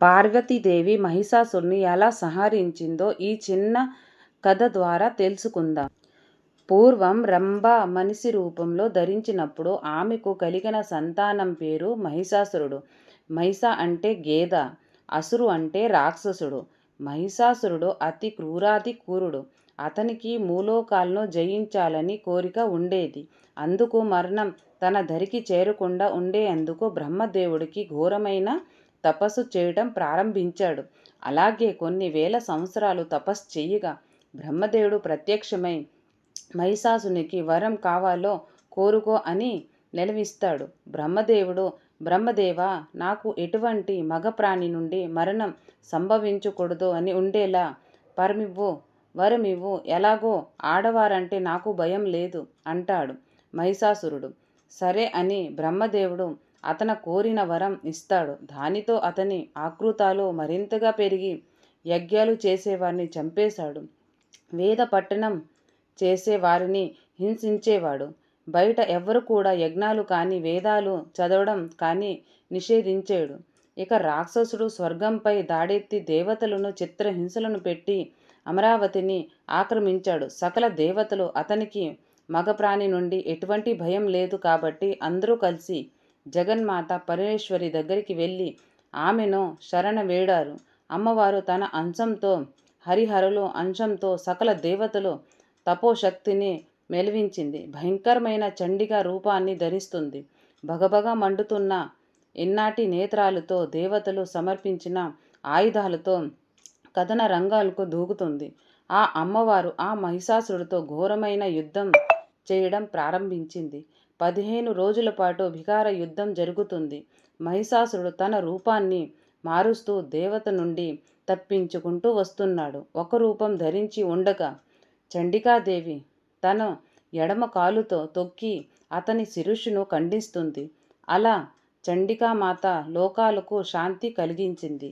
పార్వతీదేవి మహిషాసురుని ఎలా సంహరించిందో ఈ చిన్న కథ ద్వారా తెలుసుకుందాం. పూర్వం రంభ మనిషి రూపంలో ధరించినప్పుడు ఆమెకు కలిగిన సంతానం పేరు మహిషాసురుడు. మహిష అంటే గేద, అసురు అంటే రాక్షసుడు. మహిషాసురుడు అతి క్రూరాతి క్రూరుడు. అతనికి మూలోకాలను జయించాలని కోరిక ఉండేది. అందుకు మరణం తన దరికి చేరకుండా ఉండేందుకు బ్రహ్మదేవుడికి ఘోరమైన తపస్సు చేయడం ప్రారంభించాడు. అలాగే కొన్ని వేల సంవత్సరాలు తపస్సు చేయగా బ్రహ్మదేవుడు ప్రత్యక్షమై మహిషాసునికి వరం కావాలో కోరుకో అని నిలవిస్తాడు బ్రహ్మదేవుడు బ్రహ్మదేవా! నాకు ఎటువంటి మగప్రాణి నుండి మరణం సంభవించకూడదు అని ఉండేలా పరమివ్వు వరమివ్వు ఎలాగో ఆడవారంటే నాకు భయం లేదు అంటాడు మహిషాసురుడు. సరే అని బ్రహ్మదేవుడు అతను కోరిన వరం ఇస్తాడు. దానితో అతని ఆకృతాలు మరింతగా పెరిగి యజ్ఞాలు చేసేవారిని చంపేశాడు. వేద పట్టణం చేసే వారిని హింసించేవాడు. బయట ఎవరు కూడా యజ్ఞాలు కానీ వేదాలు చదవడం కానీ నిషేధించాడు. ఇక రాక్షసుడు స్వర్గంపై దాడెత్తి దేవతలను చిత్రహింసలను పెట్టి అమరావతిని ఆక్రమించాడు. సకల దేవతలు అతనికి మగప్రాణి నుండి ఎటువంటి భయం లేదు కాబట్టి అందరూ కలిసి జగన్మాత పరమేశ్వరి దగ్గరికి వెళ్ళి ఆమెను శరణ వేడారు. అమ్మవారు తన అంశంతో హరిహరులు అంశంతో సకల దేవతలు తపోశక్తిని మెలివించింది భయంకరమైన చండిగా రూపాన్ని ధరిస్తుంది. భగభగ మండుతున్న ఎన్నాటి నేత్రాలతో దేవతలు సమర్పించిన ఆయుధాలతో కథన రంగాలకు దూకుతుంది. ఆ అమ్మవారు ఆ మహిషాసురుడితో ఘోరమైన యుద్ధం చేయడం ప్రారంభించింది. పదిహేను రోజుల పాటు భికార యుద్ధం జరుగుతుంది. మహిషాసురుడు తన రూపాన్ని మారుస్తూ దేవత నుండి తప్పించుకుంటూ వస్తున్నాడు. ఒక రూపం ధరించి ఉండగా చండికాదేవి తన ఎడమ కాలుతో తొక్కి అతని శిరుషును ఖండిస్తుంది. అలా చండికామాత లోకాలకు శాంతి కలిగించింది.